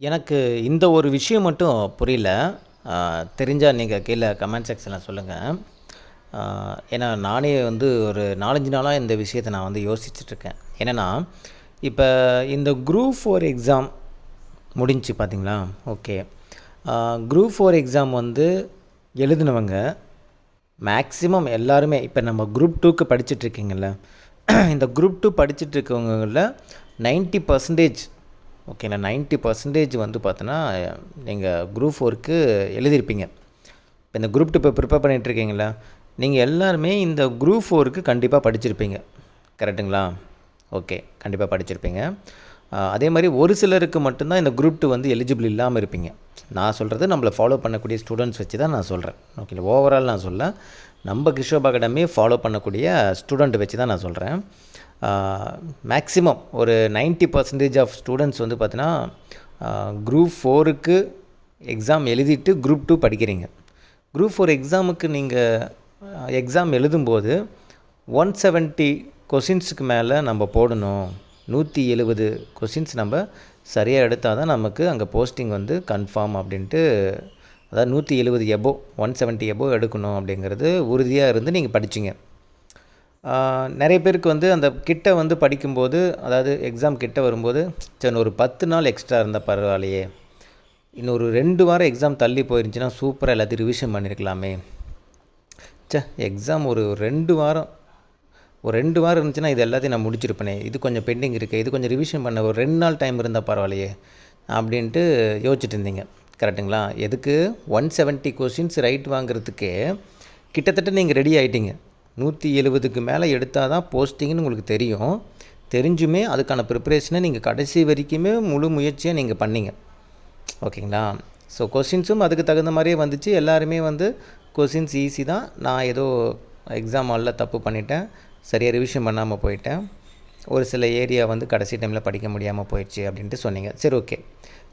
எனக்கு இந்த ஒரு விஷயம் மட்டும் புரியல. தெரிஞ்சால் நீங்கள் கீழே கமெண்ட் செக்ஷனில் சொல்லுங்கள் ஏன்னா நானே வந்து ஒரு நாலஞ்சு நாளாக இந்த விஷயத்தை நான் வந்து யோசிச்சுட்ருக்கேன் என்னென்னா இப்போ இந்த குரூப் ஃபோர் எக்ஸாம் முடிஞ்சு பார்த்தீங்களா ஓகே. குரூப் ஃபோர் எக்ஸாம் வந்து எழுதினவங்க மேக்ஸிமம் எல்லாருமே இப்போ நம்ம குரூப் டூக்கு படிச்சுட்ருக்கீங்கள்ல இந்த குரூப் டூ படிச்சுட்டு இருக்கவங்களில் நைன்ட்டி பர்சன்டேஜ் ஓகேங்களா நைன்ட்டி பர்சன்டேஜ் வந்து பார்த்தோன்னா நீங்கள் குரூப் ஃபோருக்கு எழுதியிருப்பீங்க. இப்போ இந்த குரூப் டூ இப்போ ப்ரிப்பேர் பண்ணிகிட்ருக்கீங்களா நீங்கள் எல்லாருமே இந்த குரூப் ஃபோருக்கு கண்டிப்பாக படிச்சிருப்பீங்க. கரெக்டுங்களா ஓகே கண்டிப்பாக படிச்சிருப்பீங்க. அதே மாதிரி ஒரு சிலருக்கு மட்டும்தான் இந்த குரூப் டூ வந்து எலிஜிபிள் இல்லாமல் இருப்பீங்க. நான் சொல்கிறது நம்மளை ஃபாலோ பண்ணக்கூடிய ஸ்டூடெண்ட்ஸ் வச்சு தான் நான் சொல்கிறேன் ஓகே ஓவரால் நான் சொல்ல நம்ம கிஷோப் அகாடமி ஃபாலோ பண்ணக்கூடிய ஸ்டூடெண்ட் வச்சு தான் நான் சொல்கிறேன் மேக்ஸிமம் ஒரு 90% பர்சன்டேஜ் ஆஃப் ஸ்டூடெண்ட்ஸ் வந்து பார்த்தீங்கன்னா குரூப் ஃபோருக்கு எக்ஸாம் எழுதிட்டு குரூப் டூ படிக்கிறீங்க. குரூப் ஃபோர் எக்ஸாமுக்கு நீங்கள் எக்ஸாம் எழுதும்போது ஒன் செவன்ட்டி கொஷின்ஸுக்கு மேலே நம்ம போடணும். நூற்றி எழுபது கொஷின்ஸ் நம்ம சரியாக எடுத்தால் தான் நமக்கு அங்கே போஸ்டிங் வந்து கன்ஃபார்ம் அப்படின்ட்டு அதாவது நூற்றி எழுபது எபோ ஒன் செவன்ட்டி எபோ எடுக்கணும் அப்படிங்கிறது உறுதியாக இருந்து நீங்கள் படிச்சிங்க. நிறைய பேருக்கு வந்து அந்த கிட்ட வந்து படிக்கும்போது அதாவது எக்ஸாம் கிட்ட வரும்போது சரி ஒரு பத்து நாள் எக்ஸ்ட்ரா இருந்தால் பரவாயில்லையே. இன்னொரு ரெண்டு வாரம் எக்ஸாம் தள்ளி போயிருந்துச்சுன்னா சூப்பராக எல்லாத்தையும் ரிவிஷன் பண்ணியிருக்கலாமே சே எக்ஸாம் ஒரு ரெண்டு வாரம் ஒரு ரெண்டு வாரம் இருந்துச்சுன்னா இது எல்லாத்தையும் நான் முடிச்சிருப்பேனே. இது கொஞ்சம் பெண்டிங் இருக்குது இது கொஞ்சம் ரிவிஷன் பண்ண ஒரு ரெண்டு நாள் டைம் இருந்தால் பரவாயில்லையே அப்படின்ட்டு யோசிச்சுட்டு இருந்தீங்க. கரெக்டுங்களா எதுக்கு? ஒன் செவன்ட்டி கொஷின்ஸ் ரைட் வாங்குறதுக்கே கிட்டத்தட்ட நீங்கள் ரெடி ஆகிட்டீங்க நூற்றி எழுபதுக்கு மேலே எடுத்தால் தான் போஸ்டிங்னு உங்களுக்கு தெரியும். தெரிஞ்சுமே அதுக்கான ப்ரிப்பரேஷனை நீங்கள் கடைசி வரைக்குமே முழு முயற்சியாக நீங்கள் பண்ணிங்க. ஓகேங்களா? ஸோ கொஷின்ஸும் அதுக்கு தகுந்த மாதிரியே வந்துச்சு. எல்லாருமே வந்து கொஷின்ஸ் ஈஸி தான். நான் ஏதோ எக்ஸாம் ஹாலில் தப்பு பண்ணிட்டேன். சரியாக ரிவிஷன் பண்ணாமல் போயிட்டேன். ஒரு சில ஏரியா வந்து கடைசி டைமில் படிக்க முடியாமல் போயிடுச்சு அப்படின்ட்டு சொன்னீங்க. சரி ஓகே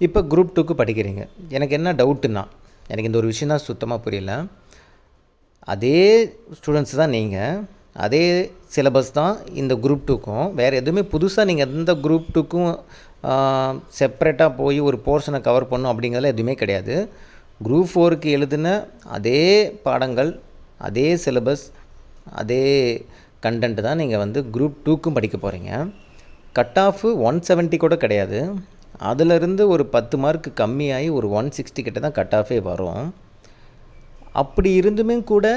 இப்போ குரூப் டூக்கு படிக்கிறீங்க. எனக்கு என்ன டவுட்டுன்னா எனக்கு இந்த ஒரு விஷயம் தான் சுத்தமாக புரியல. அதே ஸ்டூடெண்ட்ஸ் தான் நீங்கள் அதே சிலபஸ் தான் இந்த குரூப் டூக்கும் வேறு எதுவுமே புதுசாக நீங்கள் எந்த குரூப் டூக்கும் செப்பரேட்டாக போய் ஒரு போர்ஷனை கவர் பண்ணும் அப்படிங்கிறதுல எதுவுமே கிடையாது. குரூப் ஃபோருக்கு எழுதின அதே பாடங்கள் அதே சிலபஸ் அதே கண்டென்ட் தான் நீங்கள் வந்து குரூப் டூக்கும் படிக்க போகிறீங்க கட் ஆஃபு ஒன் செவன்ட்டி கூட கிடையாது. அதிலிருந்து ஒரு பத்து மார்க் கம்மியாகி ஒரு ஒன் சிக்ஸ்டி கிட்ட தான் கட் ஆஃபே வரும். அப்படி இருந்துமே கூட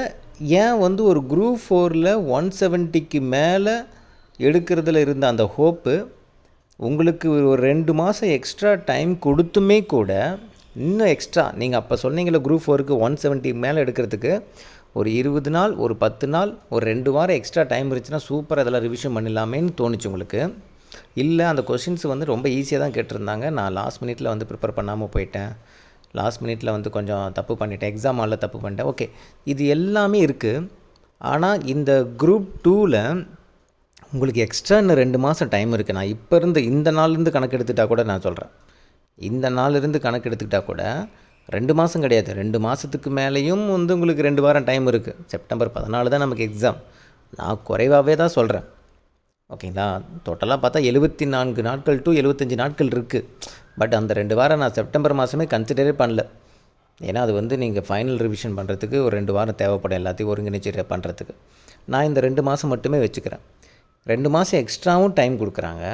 ஏன் வந்து ஒரு குரூப் ஃபோரில் ஒன் செவன்ட்டிக்கு மேலே எடுக்கிறதுல இருந்த அந்த ஹோப்பு உங்களுக்கு ஒரு ரெண்டு மாதம் எக்ஸ்ட்ரா டைம் கொடுத்துமே கூட இன்னும் எக்ஸ்ட்ரா நீங்கள் அப்போ சொன்னீங்களே குரூப் ஃபோருக்கு ஒன் செவன்ட்டி மேலே எடுக்கிறதுக்கு ஒரு இருபது நாள் ஒரு பத்து நாள் ஒரு ரெண்டு வாரம் எக்ஸ்ட்ரா டைம் இருந்துச்சுன்னா சூப்பர் அதெல்லாம் ரிவிஷன் பண்ணிடலாமேன்னு தோணுச்சு உங்களுக்கு. இல்லை அந்த கொஷின்ஸ் வந்து ரொம்ப ஈஸியாக தான் கேட்டிருந்தாங்க. நான் லாஸ்ட் மினிட்ல வந்து ப்ரிப்பேர் பண்ணாமல் போயிட்டேன். லாஸ்ட் மினிட்ல வந்து கொஞ்சம் தப்பு பண்ணிட்டேன். எக்ஸாம் ஹாலில் தப்பு பண்ணிட்டேன். ஓகே இது எல்லாமே இருக்குது ஆனால் இந்த குரூப் டூவில் உங்களுக்கு எக்ஸ்ட்ரா இன்னும் ரெண்டு மாதம் டைம் இருக்குது நான் இப்போ இருந்து இந்த நாள்லேருந்து கணக்கு எடுத்துட்டா கூட நான் சொல்கிறேன் இந்த நாள்லேருந்து கணக்கெடுத்துக்கிட்டால் கூட ரெண்டு மாதம் கிடையாது. ரெண்டு மாதத்துக்கு மேலேயும் வந்து உங்களுக்கு ரெண்டு வாரம் டைம் இருக்குது செப்டம்பர் பதினாலு தான் நமக்கு எக்ஸாம் நான் குறைவாகவே தான் சொல்கிறேன் ஓகேங்களா? டோட்டலாக பார்த்தா எழுபத்தி நான்கு நாட்கள் டு எழுபத்தஞ்சி நாட்கள் இருக்குது பட் அந்த ரெண்டு வாரம் நான் செப்டம்பர் மாதமே கன்சிடரே பண்ணல. ஏன்னா அது வந்து நீங்கள் ஃபைனல் ரிவிஷன் பண்ணுறதுக்கு ஒரு ரெண்டு வாரம் தேவைப்படும் எல்லாத்தையும் ஒருங்கிணைச்சு பண்ணுறதுக்கு நான் இந்த ரெண்டு மாதம் மட்டுமே வச்சுக்கிறேன். ரெண்டு மாதம் எக்ஸ்ட்ராவும் டைம் கொடுக்குறாங்க.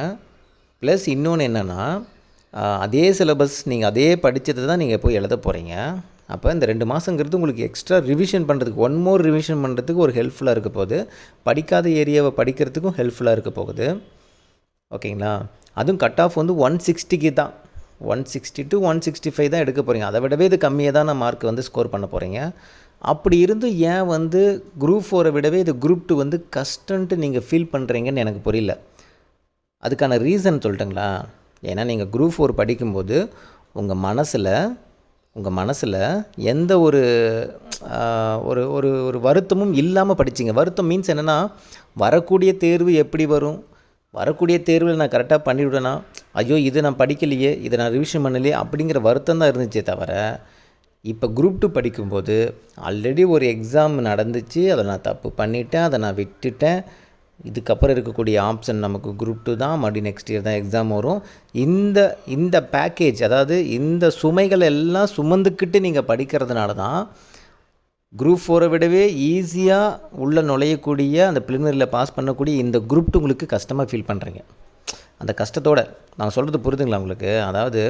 ப்ளஸ் இன்னொன்று என்னென்னா அதே சிலபஸ் நீங்கள் அதே படித்தது தான் நீங்கள் போய் எழுத போகிறீங்க அப்போ இந்த ரெண்டு மாதங்கிறது உங்களுக்கு எக்ஸ்ட்ரா ரிவிஷன் பண்ணுறதுக்கு ஒன் மோர் ரிவிஷன் பண்ணுறதுக்கு ஒரு ஹெல்ப்ஃபுல்லாக இருக்க போகுது. படிக்காத ஏரியாவை படிக்கிறதுக்கும் ஹெல்ப்ஃபுல்லாக இருக்க போகுது. ஓகேங்களா? அதுவும் கட் ஆஃப் வந்து ஒன் சிக்ஸ்டிக்கு தான். One sixty to one sixty five தான் எடுக்க போகிறீங்க அதை விடவே இது கம்மியாக தான் நான் மார்க் வந்து ஸ்கோர் பண்ண போகிறீங்க அப்படி இருந்தும் ஏன் வந்து குரூப் ஃபோரை விடவே இது குரூப் டூ வந்து கஷ்டன்ட்டு நீங்கள் ஃபீல் பண்ணுறீங்கன்னு எனக்கு புரியல. அதுக்கான ரீசன் சொல்லிட்டுங்களா? ஏன்னா நீங்கள் குரூப் ஃபோர் படிக்கும்போது உங்கள் மனசில் உங்கள் மனசில் எந்த ஒரு ஒரு ஒரு ஒரு வருத்தமும் இல்லாமல் படிச்சிங்க. வருத்தம் மீன்ஸ் என்னென்னா வரக்கூடிய தேர்வு எப்படி வரும்? வரக்கூடிய தேர்வில் நான் கரெக்டாக பண்ணிவிடுவேனா? ஐயோ இது நான் படிக்கலையே இதை நான் ரிவிஷன் பண்ணலையே அப்படிங்கிற வருத்தம் தான் இருந்துச்சே தவிர இப்போ குரூப் டூ படிக்கும்போது ஆல்ரெடி ஒரு எக்ஸாம் நடந்துச்சு அதை நான் தப்பு பண்ணிட்டேன் அதை நான் விட்டுட்டேன் இதுக்கப்புறம் இருக்கக்கூடிய ஆப்ஷன் நமக்கு குரூப் டூ தான். மறுபடியும் நெக்ஸ்ட் இயர் தான் எக்ஸாம் வரும். இந்த இந்த பேக்கேஜ் அதாவது இந்த சுமைகள் எல்லாம் சுமந்துக்கிட்டு நீங்கள் படிக்கிறதுனால தான் குரூப் ஃபோரை விடவே ஈஸியாக உள்ளே நுழையக்கூடிய அந்த ப்ரிலிமினரியில் பாஸ் பண்ணக்கூடிய இந்த குரூப் டூ உங்களுக்கு கஷ்டமாக ஃபீல் பண்ணுறீங்க அந்த கஷ்டத்தோடு நான் சொல்கிறது புரிதுங்களா உங்களுக்கு? அதாவது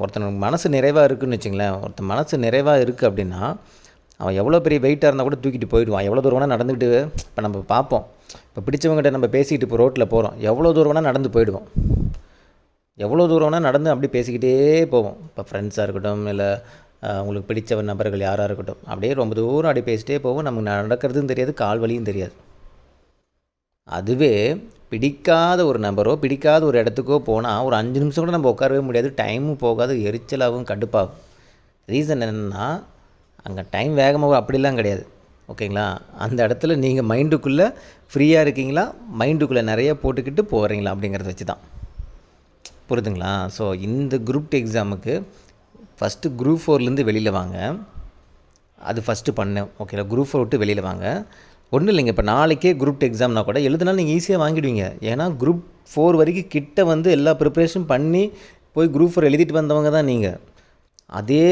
ஒருத்தனுக்கு மனசு நிறைவாக இருக்குன்னு வச்சுங்களேன். ஒருத்தன் மனசு நிறைவாக இருக்குது அப்படின்னா அவன் எவ்வளோ பெரிய வெயிட்டாக இருந்தால் கூட தூக்கிட்டு போயிடுவான். எவ்வளோ தூரம் வேணால் நடந்துக்கிட்டு இப்போ நம்ம பார்ப்போம். இப்போ பிடிச்சவங்ககிட்ட நம்ம பேசிக்கிட்டு இப்போ ரோட்டில் போகிறோம் எவ்வளோ தூரம் வேணால் நடந்து போயிடுவோம். எவ்வளோ தூரம் வேணால் நடந்து அப்படியே பேசிக்கிட்டே போவோம். இப்போ ஃப்ரெண்ட்ஸாக இருக்கட்டும் இல்லை உங்களுக்கு பிடிச்ச நபர்கள் யாராக இருக்கட்டும் அப்படியே ரொம்ப தூரம் அப்படி பேசிட்டே போவோம். நமக்கு நடக்கிறதும் தெரியாது கால் வலியும் தெரியாது. அதுவே பிடிக்காத ஒரு நபரோ பிடிக்காத ஒரு இடத்துக்கோ போனால் ஒரு அஞ்சு நிமிஷம் கூட நம்ம உட்காரவே முடியாது. டைமும் போகாது எரிச்சலாகவும் கடுப்பாகும் ரீசன் என்னென்னா அங்கே டைம் வேகமாக அப்படிலாம் கிடையாது. ஓகேங்களா அந்த இடத்துல நீங்கள் மைண்டுக்குள்ளே ஃப்ரீயாக இருக்கீங்களா? மைண்டுக்குள்ளே நிறைய போட்டுக்கிட்டு போகிறீங்களா அப்படிங்கிறத வச்சு தான் புரிதுங்களா? ஸோ இந்த குரூப் டூ எக்ஸாமுக்கு ஃபஸ்ட்டு குரூப் ஃபோர்லேருந்து வெளியில் வாங்க. அது ஃபஸ்ட்டு பண்ணேன் ஓகேங்களா குரூப் ஃபோர் விட்டு வெளியில் வாங்க. ஒன்றும் இல்லைங்க. இப்போ நாளைக்கே குரூப் டூ எக்ஸாம்னா கூட எழுதுனா நீங்கள் ஈஸியாக வாங்கிடுவீங்க. ஏன்னா குரூப் ஃபோர் வரைக்கும் கிட்ட வந்து எல்லா ப்ரிப்ரேஷன் பண்ணி போய் குரூப் ஃபோர் எழுதிட்டு வந்தவங்க தான் நீங்கள் அதே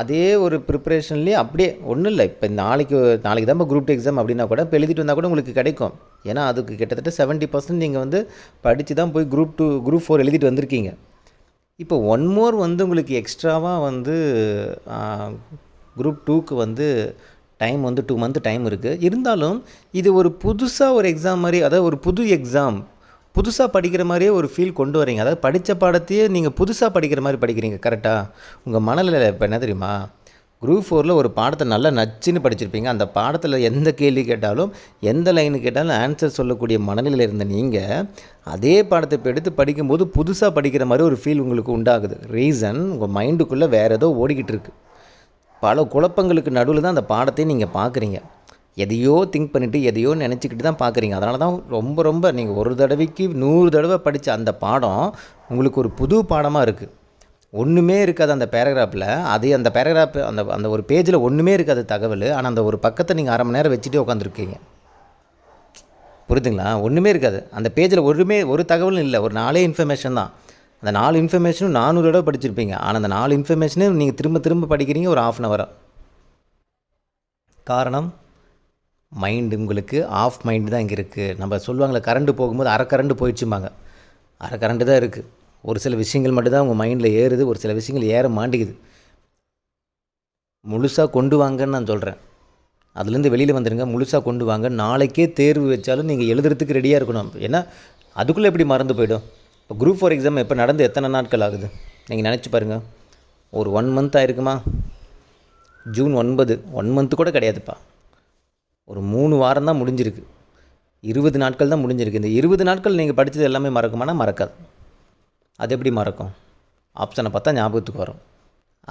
அதே ஒரு ப்ரிப்ரேஷன்லேயே அப்படியே ஒன்றும் இல்லை. இப்போ நாளைக்கு நாளைக்கு தான் குரூப் டூ எக்ஸாம் அப்படின்னா கூட இப்போ எழுதிட்டு வந்தால் கூட உங்களுக்கு கிடைக்கும். ஏன்னா அதுக்கு கிட்டத்தட்ட செவன்ட்டி பர்சன்ட் நீங்கள் வந்து படித்து தான் போய் குரூப் டூ குரூப் ஃபோர் எழுதிட்டு வந்திருக்கீங்க. இப்போ ஒன் மோர் வந்து உங்களுக்கு எக்ஸ்ட்ராவாக வந்து குரூப் டூக்கு வந்து டைம் வந்து டூ மந்த் டைம் இருக்குது இருந்தாலும் இது ஒரு புதுசாக ஒரு எக்ஸாம் மாதிரி அதாவது ஒரு புது எக்ஸாம் புதுசாக படிக்கிற மாதிரியே ஒரு ஃபீல் கொண்டு வரீங்க. அதாவது படித்த பாடத்தையே நீங்கள் புதுசாக படிக்கிற மாதிரி படிக்கிறீங்க கரெக்டாக உங்கள் மனநிலை இப்போ என்ன தெரியுமா? குரூப் ஃபோரில் ஒரு பாடத்தை நல்லா நச்சுன்னு படிச்சிருப்பீங்க. அந்த பாடத்தில் எந்த கேள்வி கேட்டாலும் எந்த லைனு கேட்டாலும் ஆன்சர் சொல்லக்கூடிய மனநிலையில் இருந்த நீங்கள் அதே பாடத்தை இப்போ எடுத்து படிக்கும்போது புதுசாக படிக்கிற மாதிரி ஒரு ஃபீல் உங்களுக்கு உண்டாகுது. ரீசன் உங்கள் மைண்டுக்குள்ளே வேறு ஏதோ ஓடிக்கிட்டு இருக்குது பல குழப்பங்களுக்கு நடுவில் தான் அந்த பாடத்தை நீங்கள் பார்க்குறீங்க. எதையோ திங்க் பண்ணிவிட்டு எதையோ நினச்சிக்கிட்டு தான் பார்க்குறீங்க. அதனால தான் ரொம்ப ரொம்ப நீங்கள் ஒரு தடவைக்கு நூறு தடவை படித்த அந்த பாடம் உங்களுக்கு ஒரு புது பாடமாக இருக்குது ஒன்றுமே இருக்காது அந்த பேராகிராஃபில். அதே அந்த பேராகிராஃப் அந்த அந்த ஒரு பேஜில் ஒன்றுமே இருக்காது தகவல். ஆனால் அந்த ஒரு பக்கத்தை நீங்கள் அரை மணி நேரம் வச்சுட்டே உட்காந்துருக்கீங்க புரியுதுங்களா? ஒன்றுமே இருக்காது. அந்த பேஜில் ஒருமே ஒரு தகவலும் இல்லை. ஒரு நாலே இன்ஃபர்மேஷன் தான். அந்த நாலு இன்ஃபர்மேஷனும் நானூறு தடவை படிச்சிருப்பீங்க. ஆனால் அந்த நாலு இன்ஃபர்மேஷனும் நீங்கள் திரும்ப திரும்ப படிக்கிறீங்க ஒரு ஆஃப் அன் ஹவராக காரணம்? மைண்டு உங்களுக்கு ஆஃப் மைண்டு தான் இங்கே இருக்குது நம்ம சொல்லுவாங்களே கரண்ட்டு போகும்போது அரை கரண்ட் போயிடுச்சும்பாங்க. அரை கரண்ட்டு தான் இருக்குது ஒரு சில விஷயங்கள் மட்டும்தான் உங்கள் மைண்டில் ஏறுது ஒரு சில விஷயங்கள் ஏற மாட்டேங்குது. முழுசாக கொண்டு வாங்கன்னு நான் சொல்கிறேன் அதுலேருந்து வெளியில் வந்துடுங்க முழுசாக கொண்டு வாங்க. நாளைக்கே தேர்வு வச்சாலும் நீங்கள் எழுதுறதுக்கு ரெடியாக இருக்கணும். ஏன்னா அதுக்குள்ளே எப்படி மறந்து போயிடும்? இப்போ குரூப் ஃபோர் எக்ஸாம் எப்போ நடந்து எத்தனை நாட்கள் ஆகுது? நீங்கள் நினச்சி பாருங்கள் ஒரு ஒன் மந்த் ஆயிருக்குமா? ஜூன் ஒன்பது. ஒன் மந்த்து கூட கிடையாதுப்பா. ஒரு மூணு வாரம் தான் முடிஞ்சிருக்கு. இருபது நாட்கள் தான் முடிஞ்சிருக்கு. இந்த இருபது நாட்கள் நீங்கள் படித்தது எல்லாமே மறக்குமானா மறக்காது. அது எப்படி மறக்கும்? ஆப்ஷனை பார்த்தா ஞாபகத்துக்கு வரும்.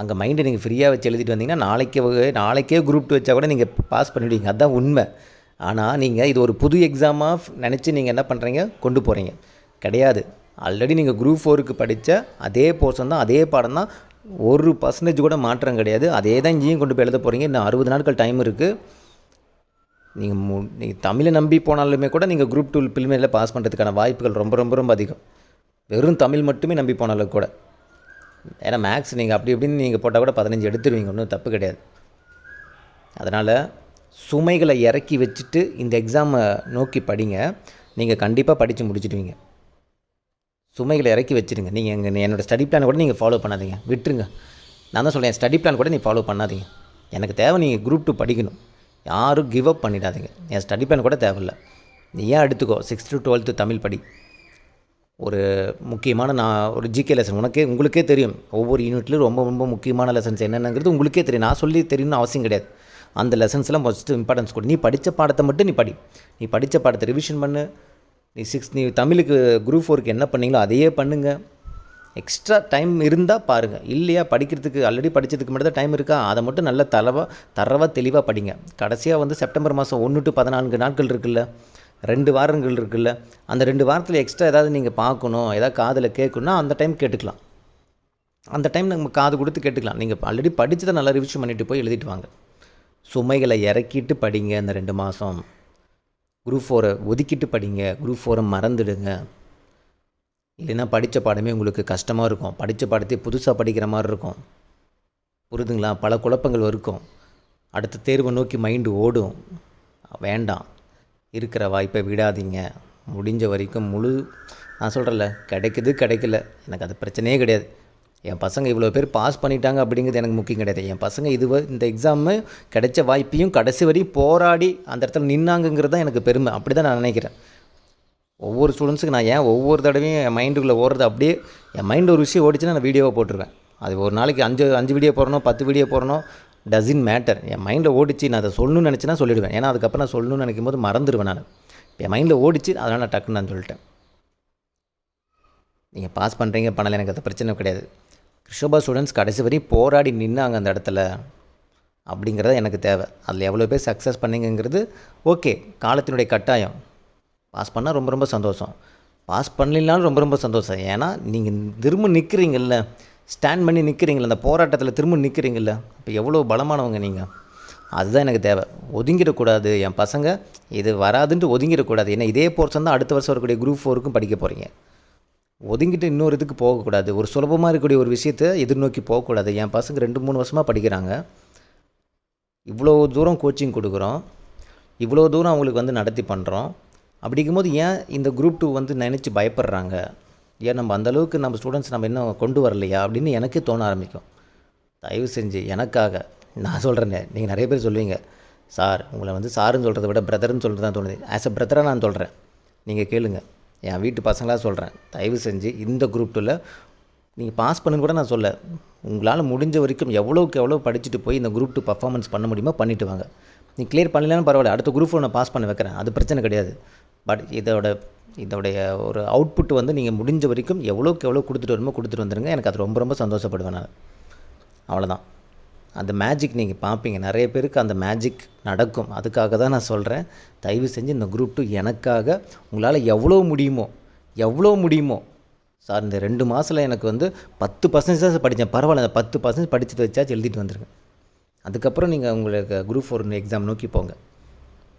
அங்கே மைண்டை நீங்கள் ஃப்ரீயாக வச்சு எழுதிட்டு வந்தீங்கன்னா நாளைக்கே நாளைக்கே குரூப் டூ வச்சா கூட நீங்கள் பாஸ் பண்ணிவிடுவீங்க அதுதான் உண்மை. ஆனால் நீங்கள் இது ஒரு புது எக்ஸாமாக நினச்சி நீங்கள் என்ன பண்ணுறீங்க கொண்டு போகிறீங்க கிடையாது. ஆல்ரெடி நீங்கள் குரூப் ஃபோருக்கு படித்த அதே போர்ஷன் தான் அதே பாடம் தான் ஒரு பர்சன்டேஜ் கூட மாற்றம் கிடையாது. அதே தான் இங்கேயும் கொண்டு போய் எழுத போகிறீங்க இன்னும் அறுபது நாட்கள் டைம் இருக்குது நீங்கள் மு நீங்கள் தமிழை நம்பி போனாலுமே கூட நீங்கள் குரூப் டூ பில்மேல பாஸ் பண்ணுறதுக்கான வாய்ப்புகள் ரொம்ப ரொம்ப ரொம்ப அதிகம். வெறும் தமிழ் மட்டுமே நம்பி போனாலும் கூட. ஏன்னா மேக்ஸ் நீங்கள் அப்படி இப்படின்னு நீங்கள் போட்டால் கூட பதினஞ்சு எடுத்துருவீங்க. ஒன்றும் தப்பு கிடையாது. அதனால் சுமைகளை இறக்கி வச்சுட்டு இந்த எக்ஸாமை நோக்கி படிங்க. நீங்கள் கண்டிப்பாக படித்து முடிச்சிடுவீங்க. சுமைகளை இறக்கி வச்சுருங்க நீங்கள் எங்கள் என்னோடய ஸ்டடி பிளான் கூட நீங்கள் ஃபாலோ பண்ணாதீங்க. விட்டுருங்க. நான் தான் சொல்கிறேன் ஸ்டடி பிளான் கூட நீ ஃபாலோ பண்ணாதீங்க. எனக்கு தேவை நீங்கள் குரூப் டூ படிக்கணும். யாரும் கிவ் அப் பண்ணிடாதீங்க. என் ஸ்டடி பிளான் கூட தேவையில்லை. நீ ஏன் எடுத்துக்கோ? சிக்ஸ்த்து டு டுவெல்த்து தமிழ் படி. ஒரு முக்கியமான நான் ஒரு ஜிகே லெசன் உனக்கே உங்களுக்கே தெரியும். ஒவ்வொரு யூனிட்லையும் ரொம்ப ரொம்ப முக்கியமான லெசன்ஸ் என்னென்னங்கிறது உங்களுக்கே தெரியும். நான் சொல்லி தெரியணும்னு அவசியம் கிடையாது. அந்த லெசன்ஸ்லாம் ஃபஸ்ட்டு இம்பார்ட்டன்ஸ் கொடு. நீ படித்த பாடத்தை மட்டும் நீ படி. நீ படித்த பாடத்தை ரிவிஷன் பண்ணு. நீ சிக்ஸ் நீ தமிழுக்கு குரூப் ஃபோருக்கு என்ன பண்ணீங்களோ அதையே பண்ணுங்கள் எக்ஸ்ட்ரா டைம் இருந்தால் பாருங்கள் இல்லையா படிக்கிறதுக்கு ஆல்ரெடி படித்ததுக்கு மட்டும் தான் டைம் இருக்கா? அதை மட்டும் நல்ல தளவாக தரவாக தெளிவாக படிங்க. கடைசியாக வந்து செப்டம்பர் மாதம் ஒன்று டு பதினான்கு நாட்கள் இருக்குல்ல? ரெண்டு வாரங்கள் இருக்குல்ல? அந்த ரெண்டு வாரத்தில் எக்ஸ்ட்ரா ஏதாவது நீங்கள் பார்க்கணும் ஏதாவது காதில் கேட்கணும்னா அந்த டைம் கேட்டுக்கலாம். அந்த டைம் நம்ம காது கொடுத்து கேட்டுக்கலாம். நீங்கள் ஆல்ரெடி படித்ததை நல்லா ரிவிஷன் பண்ணிவிட்டு போய் எழுதிட்டு வாங்க. சுமைகளை இறக்கிட்டு படிங்க இந்த ரெண்டு மாதம் குரூப் ஃபோரை ஒதுக்கிட்டு படிங்க. குரூப் ஃபோரை மறந்துடுங்க. இல்லைன்னா படித்த பாடமே உங்களுக்கு கஷ்டமாக இருக்கும். படித்த பாடத்தை புதுசாக படிக்கிற மாதிரி இருக்கும். புரிதுங்களா? பல குழப்பங்கள் இருக்கும். அடுத்த தேர்வை நோக்கி மைண்டு ஓடும். வேண்டாம். இருக்கிற வாய்ப்பை விடாதீங்க. முடிஞ்ச வரைக்கும் முழு நான் சொல்கிறேன்ல கிடைக்குது கிடைக்கல. எனக்கு அது பிரச்சனையே கிடையாது. என் பசங்க இவ்வளோ பேர் பாஸ் பண்ணிட்டாங்க அப்படிங்கிறது எனக்கு முக்கியம் கிடையாது. என் பசங்க இது இந்த எக்ஸாமு கிடைச்ச வாய்ப்பையும் கடைசி வரையும் போராடி அந்த இடத்துல நின்னாங்கங்கிறது தான் எனக்கு பெருமை. அப்படி தான் நான் நினைக்கிறேன். ஒவ்வொரு ஸ்டூடெண்ட்ஸுக்கு நான் ஏன் ஒவ்வொரு தடவையும் என் மைண்டுக்குள்ளே ஓடுறது அப்படியே என் மைண்ட் ஒரு விஷயம் ஓடிச்சுன்னா நான் வீடியோவை போட்டுருவேன். அது ஒரு நாளைக்கு அஞ்சு அஞ்சு வீடியோ போடணும் பத்து வீடியோ போடணும் டசின் மேட்டர் என் மைண்டில் ஓடிச்சு நான் அதை சொல்லணும்னு நினச்சினா சொல்லிடுவேன். ஏன்னா அதுக்கப்புறம் நான் சொல்லணும்னு நினைக்கும் போது மறந்துடுவேன் நான். என் மைண்டில் ஓடிச்சு அதனால் நான் டக்குன்னு நான் சொல்லிட்டேன். நீங்கள் பாஸ் பண்ணுறீங்க பண்ணலை எனக்கு அது பிரச்சனை கிடையாது. கிருஷோபா ஸ்டூடெண்ட்ஸ் கடைசி வரையும் போராடி நின்னாங்க அந்த இடத்துல. அப்படிங்கிறத எனக்கு தேவை. அதில் எவ்வளோ பேர் சக்ஸஸ் பண்ணிங்கங்கிறது ஓகே காலத்தினுடைய கட்டாயம். பாஸ் பண்ணால் ரொம்ப ரொம்ப சந்தோஷம். பாஸ் பண்ணலனாலும் ரொம்ப ரொம்ப சந்தோஷம். ஏன்னா நீங்கள் திரும்ப நிற்கிறீங்கல்ல ஸ்டாண்ட் பண்ணி நிற்கிறீங்கள அந்த போராட்டத்தில் திரும்ப நிற்கிறீங்கல்ல இப்போ எவ்வளோ பலமானவங்க நீங்கள் அதுதான் எனக்கு தேவை. ஒதுங்கிடக்கூடாது. என் பசங்க இது வராதுன்ட்டு ஒதுங்கிடக்கூடாது. ஏன்னா இதே போர்ஷன் தான் அடுத்த வருஷம் வரக்கூடிய குரூப் ஃபோருக்கும் படிக்க போகிறீங்க ஒதுங்கிட்டு இன்னொரு இதுக்கு போகக்கூடாது. ஒரு சுலபமாக இருக்கக்கூடிய ஒரு விஷயத்தை எதிர்நோக்கி போகக்கூடாது. என் பசங்க ரெண்டு மூணு வருஷமாக படிக்கிறாங்க. இவ்வளோ தூரம் கோச்சிங் கொடுக்குறோம். இவ்வளோ தூரம் அவங்களுக்கு வந்து நடத்தி பண்ணுறோம் அப்படிங்கும்போது ஏன் இந்த குரூப் டூ வந்து நினச்சி பயப்படுறாங்க? ஏன் நம்ம அந்த அளவுக்கு நம்ம ஸ்டூடெண்ட்ஸ் நம்ம இன்னும் கொண்டு வரலையா? அப்படின்னு எனக்கே தோண ஆரம்பிக்கும். தயவு செஞ்சு எனக்காக நான் சொல்கிறேனே நீங்கள் நிறைய பேர் சொல்லுவீங்க சார் உங்களை வந்து சாருன்னு சொல்கிறத விட பிரதர்னு சொல்கிறது தான் தோணுது. ஆஸ் அ பிரதராக நான் சொல்கிறேன் நீங்கள் கேளுங்க. என் வீட்டு பசங்களாக சொல்கிறேன் தயவு செஞ்சு இந்த குரூப் டூவில் நீங்கள் பாஸ் பண்ணுன்னு கூட நான் சொல்ல உங்களால் முடிஞ்ச வரைக்கும் எவ்வளோக்கு எவ்வளோ படிச்சுட்டு போய் இந்த குரூப் டூ பர்ஃபார்மன்ஸ் பண்ண முடியுமோ பண்ணிவிட்டு வாங்க. நீ கிளியர் பண்ணலன்னு பரவாயில்ல அடுத்த குரூப் நான் பாஸ் பண்ண வைக்கிறேன். அது பிரச்சனை கிடையாது. பட் இதோட இதோடைய ஒரு அவுட்புட் வந்து நீங்கள் முடிஞ்ச வரைக்கும் எவ்வளோக்கு எவ்வளோ கொடுத்துட்டு வரணுமோ கொடுத்துட்டு வந்துருங்க. எனக்கு அது ரொம்ப ரொம்ப சந்தோஷப்படுவேன் நான். அவ்வளோதான் அந்த மேஜிக் நீங்கள் பார்ப்பீங்க நிறைய பேருக்கு அந்த மேஜிக் நடக்கும். அதுக்காக தான் நான் சொல்கிறேன் தயவு செஞ்சு இந்த குரூப் டூ எனக்காக உங்களால் எவ்வளோ முடியுமோ எவ்வளோ முடியுமோ சார் இந்த ரெண்டு மாதத்தில் எனக்கு வந்து பத்து பர்சன்டேஜ் தான் படித்தேன். பரவாயில்ல அந்த பத்து பர்சன்டேஜ் படிச்சுட்டு வச்சாச்சு எழுதிட்டு வந்துருங்க. அதுக்கப்புறம் நீங்கள் உங்களுக்கு குரூப் ஃபோர் எக்ஸாம் நோக்கி போங்க.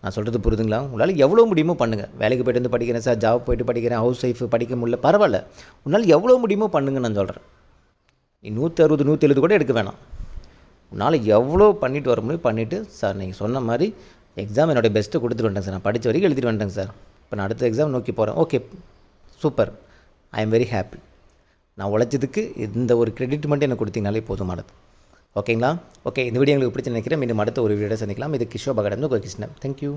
நான் சொல்கிறது புரிதுங்களா? உங்களால் எவ்வளோ முடியுமோ பண்ணுங்கள் வேலைக்கு போயிட்டு வந்து படிக்கிறேன் சார் ஜாப் போயிட்டு படிக்கிறேன் ஹவுஸ் ஒய்ஃப் படிக்க முடியல பரவாயில்ல. உன்னால் எவ்வளோ முடியுமோ பண்ணுங்க நான் சொல்கிறேன் நீ நூற்றி அறுபது நூற்றி எழுபது கூட எடுக்க வேணாம். உன்னால் எவ்வளோ பண்ணிட்டு வர முடியும் பண்ணிவிட்டு சார் நீங்கள் சொன்ன மாதிரி எக்ஸாம் என்னோடய பெஸ்ட்டு கொடுத்துட்டு வந்துட்டேன் சார். நான் படித்த வரைக்கும் எழுதிட்டு வந்துட்டேங்க சார். இப்போ நான் அடுத்த எக்ஸாம் நோக்கி போகிறேன் okay super I am very happy நான் உழைச்சதுக்கு இந்த ஒரு கிரெடிட் மட்டும் எனக்கு கொடுத்தீங்கனாலே போதுமானது ஓகேங்களா? ஓகே இந்த வீடியோ உங்களுக்கு பிடிச்சி நினைக்கிறேன் மீண்டும் அடுத்த ஒரு வீடியோ சந்திக்கலாம். இது கிஷோ கடந்து கோகிருஷ்ணன் தேங்க்யூ